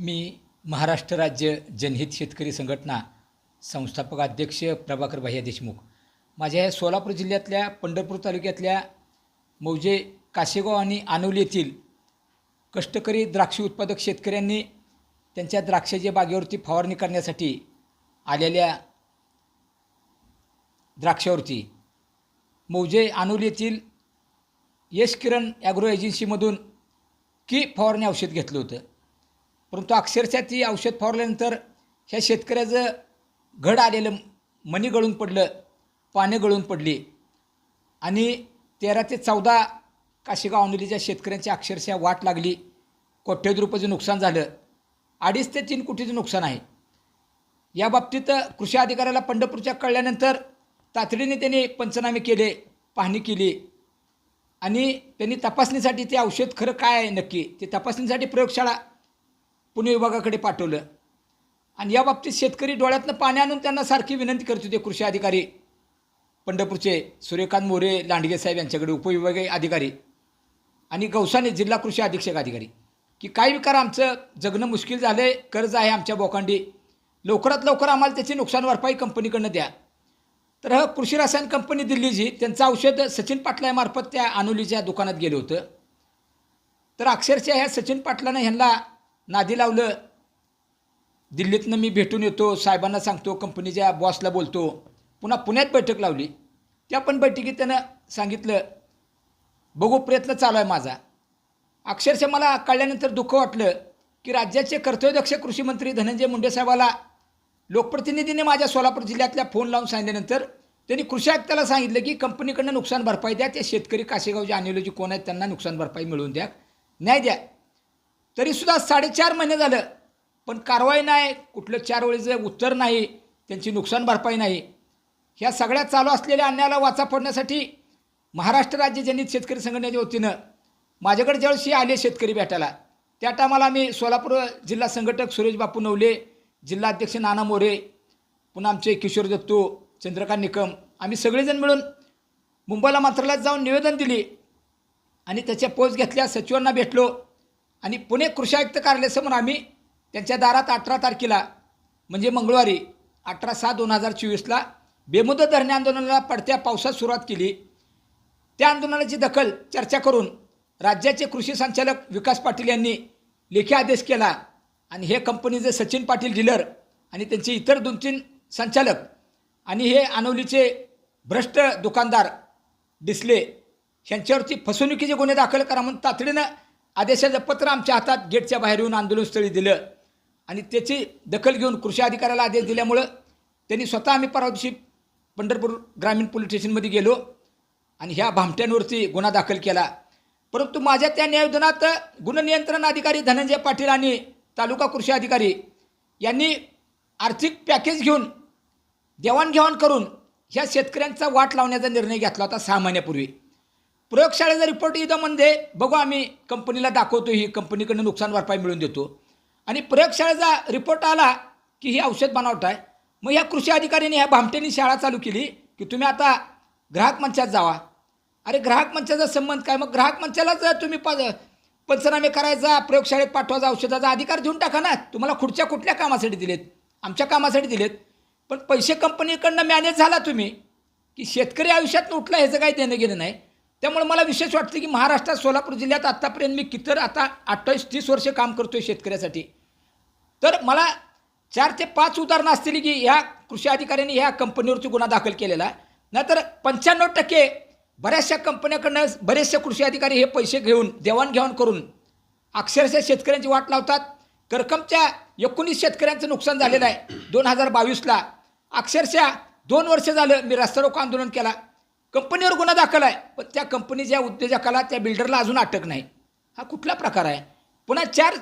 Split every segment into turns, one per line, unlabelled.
मी महाराष्ट्र राज्य जनहित शेतकरी संघटना संस्थापक अध्यक्ष प्रभाकर भैया देशमुख. माझ्या या सोलापूर जिल्ह्यातल्या पंढरपूर तालुक्यातल्या मौजे काशेगाव आणि आनवली येथील कष्टकरी द्राक्ष उत्पादक शेतकऱ्यांनी त्यांच्या द्राक्षाच्या बागेवरती फवारणी करण्यासाठी आलेल्या द्राक्षावरती मौजे आनोली येथील यश किरण ॲग्रो एजन्सीमधून की फवारणी औषध घेतलं होतं. परंतु अक्षरशः ती औषध फवारल्यानंतर ह्या शेतकऱ्याचं घड आलेलं मणी गळून पडलं पाने गळून पडली. आणि तेरा ते चौदा काशीगाव अनुलीच्या शेतकऱ्यांची अक्षरशः वाट लागली. कोट्यवधी रुपयाचं नुकसान झालं. अडीच ते तीन कोटीचं नुकसान आहे. या बाबतीत कृषी अधिकाऱ्याला पंढरपूरच्या कळल्यानंतर तातडीने त्यांनी पंचनामे केले पाहणी केली. आणि त्यांनी तपासणीसाठी ते औषध खरं काय आहे नक्की? ते तपासणीसाठी प्रयोगशाळा पुणे विभागाकडे पाठवलं. आणि या बाबतीत शेतकरी डोळ्यातनं पाणी आणून त्यांना सारखी विनंती करत होते कृषी अधिकारी. पंढरपूरचे सूर्यकांत मोरे लांडगे साहेब यांच्याकडे उपविभागीय अधिकारी आणि गौसाने जिल्हा कृषी अधीक्षक अधिकारी की काय विकार आमचं जगणं मुश्किल झालं आहे कर्ज आहे आमच्या बोकांडी. लवकरात लवकर आम्हाला त्याची नुकसान भरपाई कंपनीकडनं द्या. तर ह कृषी रसायन कंपनी दिल्लीची त्यांचं औषध सचिन पाटलामार्फत त्या अनुलीच्या दुकानात गेलं होतं. तर अक्षरशः ह्या सचिन पाटलानं ह्यांना नादी लावलं. दिल्लीतनं मी भेटून येतो साहेबांना सांगतो कंपनीच्या बॉसला बोलतो. पुन्हा पुण्यात बैठक लावली. त्या पण बैठकीत त्यानं सांगितलं बघू प्रयत्न चालू आहे माझा. अक्षरशः मला कळल्यानंतर दुःख वाटलं की राज्याचे कर्तव्यदक्ष कृषी मंत्री धनंजय मुंडे साहेबाला लोकप्रतिनिधीने माझ्या सोलापूर जिल्ह्यातल्या फोन लावून सांगितल्यानंतर त्यांनी कृषी आयुक्ताला सांगितलं की कंपनीकडनं नुकसान भरपाई द्या ते शेतकरी काशेगावचे आणलेले कोण आहेत त्यांना नुकसान भरपाई मिळवून द्या न्याय द्या. तरीसुद्धा साडेचार महिने झालं. पण कारवाई नाही कुठलं चार वेळेचं उत्तर नाही त्यांची नुकसान भरपाई नाही. ह्या सगळ्या चालू असलेल्या अन्यायाला वाचा फोडण्यासाठी महाराष्ट्र राज्य जनित शेतकरी संघटनेच्या वतीनं माझ्याकडे ज्यावेळेस हे आले शेतकरी भेटायला त्या टायमाला मी सोलापूर जिल्हा संघटक सुरेश बापू नवले जिल्हाध्यक्ष नाना मोरे पुन्हा आमचे किशोर दत्तू चंद्रकांत निकम आम्ही सगळेजण मिळून मुंबईला मंत्रालयात जाऊन निवेदन दिली आणि त्याच्या पोच घेतल्या सचिवांना भेटलो. आणि पुणे कृषी आयुक्त कार्यालयासमोर आम्ही त्यांच्या दारात अठरा तारखेला म्हणजे मंगळवारी अठरा सहा दोन हजार चोवीसला बेमुदत धरणे आंदोलनाला पडत्या पावसात सुरुवात केली. त्या आंदोलनाची दखल चर्चा करून राज्याचे कृषी संचालक विकास पाटील यांनी लेखी आदेश केला आणि हे कंपनीचे सचिन पाटील डीलर आणि त्यांचे इतर दोन तीन संचालक आणि हे आनवलीचे भ्रष्ट दुकानदार डिसले ह्यांच्यावरती फसवणुकीचे गुन्हे दाखल करा म्हणून तातडीनं आदेशाचं पत्र आमच्या हातात गेटच्या बाहेर येऊन आंदोलनस्थळी दिलं. आणि त्याची दखल घेऊन कृषी अधिकाऱ्याला आदेश दिल्यामुळं त्यांनी स्वतः आम्ही परवा दिवशी पंढरपूर ग्रामीण पोलीस स्टेशनमध्ये गेलो आणि ह्या भामट्यांवरती गुन्हा दाखल केला. परंतु माझ्या त्या निवेदनात गुणनियंत्रण अधिकारी धनंजय पाटील आणि तालुका कृषी अधिकारी यांनी आर्थिक पॅकेज घेऊन देवाणघेवाण करून ह्या शेतकऱ्यांचा वाट लावण्याचा निर्णय घेतला होता सहा महिन्यापूर्वी. प्रयोगशाळेचा रिपोर्ट इथं म्हणजे बघू आम्ही कंपनीला दाखवतो ही कंपनीकडनं नुकसान भरपाई मिळवून देतो. आणि प्रयोगशाळेचा रिपोर्ट आला की ही औषध बनावट आहे. मग ह्या कृषी अधिकाऱ्यांनी ह्या भामटेनी शाळा चालू केली की तुम्ही आता ग्राहक मंचात जावा. अरे ग्राहक मंचाचा संबंध काय? मग ग्राहक मंचालाच तुम्ही प पंचनामे करायचा प्रयोगशाळेत पाठवायचा औषधाचा अधिकार देऊन टाका ना. तुम्हाला खुर्च्या कुठल्या कामासाठी दिलेत? आमच्या कामासाठी दिलेत. पण पैसे कंपनीकडनं मॅनेज झाला तुम्ही की शेतकरी आयुष्यात उठला ह्याचं काही देणं घेणं नाही. त्यामुळे मला विशेष वाटतं की महाराष्ट्रात सोलापूर जिल्ह्यात आत्तापर्यंत मी कितर आता अठ्ठावीस तीस वर्ष काम करतो आहे शेतकऱ्यासाठी. तर मला चार ते पाच उदाहरणं असतील की ह्या कृषी अधिकाऱ्यांनी ह्या कंपनीवरती गुन्हा दाखल केलेला. आहे नाहीतर पंच्याण्णव टक्के बऱ्याचशा कंपन्याकडनं बरेचसे कृषी अधिकारी हे पैसे घेऊन देवाणघेवाण करून अक्षरशः शेतकऱ्यांची वाट लावतात. करकमच्या एकोणीस शेतकऱ्यांचं नुकसान झालेलं आहे. दोन हजार बावीसला अक्षरशः दोन वर्ष झालं मी रस्ता रोको आंदोलन केला. कंपनीवर गुन्हा दाखल आहे. पण त्या कंपनीच्या उद्योजकाला त्या बिल्डरला अजून अटक नाही. हा कुठला प्रकार आहे? पुन्हा चार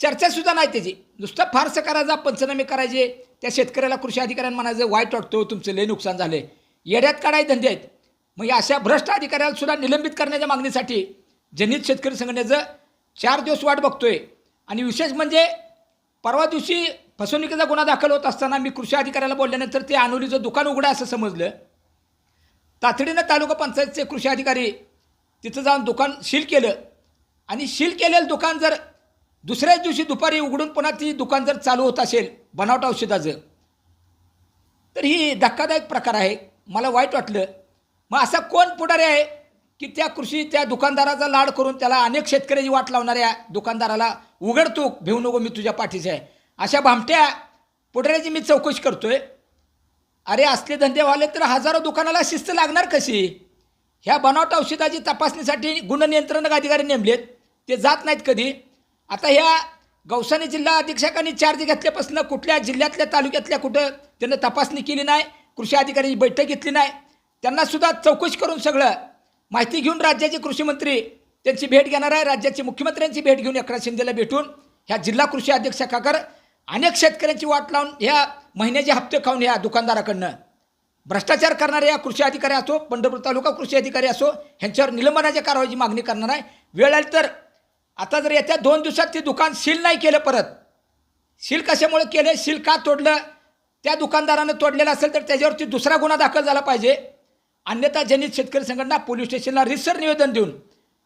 चर्चासुद्धा नाही त्याची. नुसतं फारसं करायचा पंचनामे करायचे. त्या शेतकऱ्याला कृषी अधिकाऱ्यांना म्हणायचं वाईट वाटतो हो, तुमचं लय नुकसान झालं येड्यात काढाय धंदे आहेत. मग या अशा भ्रष्ट अधिकाऱ्याला सुद्धा निलंबित करण्याच्या मागणीसाठी जनित शेतकरी संघटनेचं चार दिवस वाट बघतोय. आणि विशेष म्हणजे परवा दिवशी फसवणुकीचा गुन्हा दाखल होत असताना मी कृषी अधिकाऱ्याला बोलल्यानंतर ते अनोलीचं दुकान उघडं असं समजलं. तातडीनं तालुका पंचायतचे कृषी अधिकारी तिथं जाऊन दुकान सील केलं. आणि सील केलेलं दुकान जर दुसऱ्याच दिवशी दुपारी उघडून पुन्हा ती दुकान जर चालू होत असेल बनावट औषधाचं तर ही धक्कादायक प्रकार आहे. मला वाईट वाटलं. मग असा कोण पुढारी आहे की त्या कृषी त्या दुकानदाराचा लाड करून त्याला अनेक शेतकऱ्याची वाट लावणाऱ्या दुकानदाराला उघड तूक भेऊ नको मी तुझ्या पाठीचे आहे. अशा भामट्या पुढाऱ्याची मी चौकशी करतोय. अरे असले धंदेवाले तर हजारो दुकानाला शिस्त लागणार कशी? ह्या बनावट औषधाची तपासणीसाठी गुणनियंत्रण अधिकारी नेमलेत. ते जात नाहीत कधी. आता ह्या गौसानी जिल्हा अधीक्षकांनी चार्ज घेतल्यापासून कुठल्या जिल्ह्यातल्या तालुक्यातल्या कुठं त्यांना तपासणी केली नाही कृषी अधिकाऱ्यांची बैठक घेतली नाही. त्यांनासुद्धा चौकशी करून सगळं माहिती घेऊन राज्याचे कृषीमंत्री त्यांची भेट घेणार आहे. राज्याचे मुख्यमंत्र्यांची भेट घेऊन एकनाथ शिंदेला भेटून ह्या जिल्हा कृषी अधीक्षकाकर अनेक शेतकऱ्यांची वाट लावून ह्या महिन्याचे हप्ते खाऊन ह्या दुकानदाराकडनं भ्रष्टाचार करणारे या कृषी अधिकारी असो पंढरपूर तालुका कृषी अधिकारी असो ह्यांच्यावर निलंबनाच्या कारवाईची मागणी करणार आहे. वेळ आली तर आता जर येत्या दोन दिवसात ते दुकान सील नाही केलं परत सील कशामुळे केलं? सील का तोडलं? त्या दुकानदारानं तोडलेलं असेल तर त्याच्यावरती दुसरा गुन्हा दाखल झाला पाहिजे. अन्यथा जनित शेतकरी संघटना पोलीस स्टेशनला रिसर निवेदन देऊन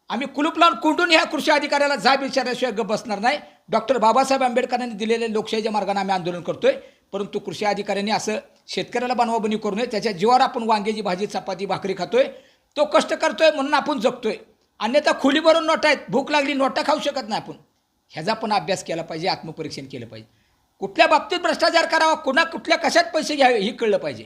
आम्ही कुलूप लावून कुंडून ह्या कृषी अधिकाऱ्याला जाब विचारल्याशिवाय बसणार नाही. डॉक्टर बाबासाहेब आंबेडकरांनी दिलेल्या लोकशाहीच्या मार्गाने आम्ही आंदोलन करतोय. परंतु कृषी अधिकाऱ्यांनी असं शेतकऱ्याला बनवाबनी करू नये त्याच्या जीवावर आपण वांग्याची भाजी चपाती भाकरी खातोय. तो कष्ट करतोय म्हणून आपण जगतोय. अन्यथा खोली भरून नोटा आहेत. भूक लागली नोटा खाऊ शकत नाही आपण. ह्याचा पण अभ्यास केला पाहिजे आत्मपरीक्षण केलं पाहिजे. कुठल्या बाबतीत भ्रष्टाचार करावा कुणा कुठल्या कशात पैसे घ्यावे हे कळलं पाहिजे.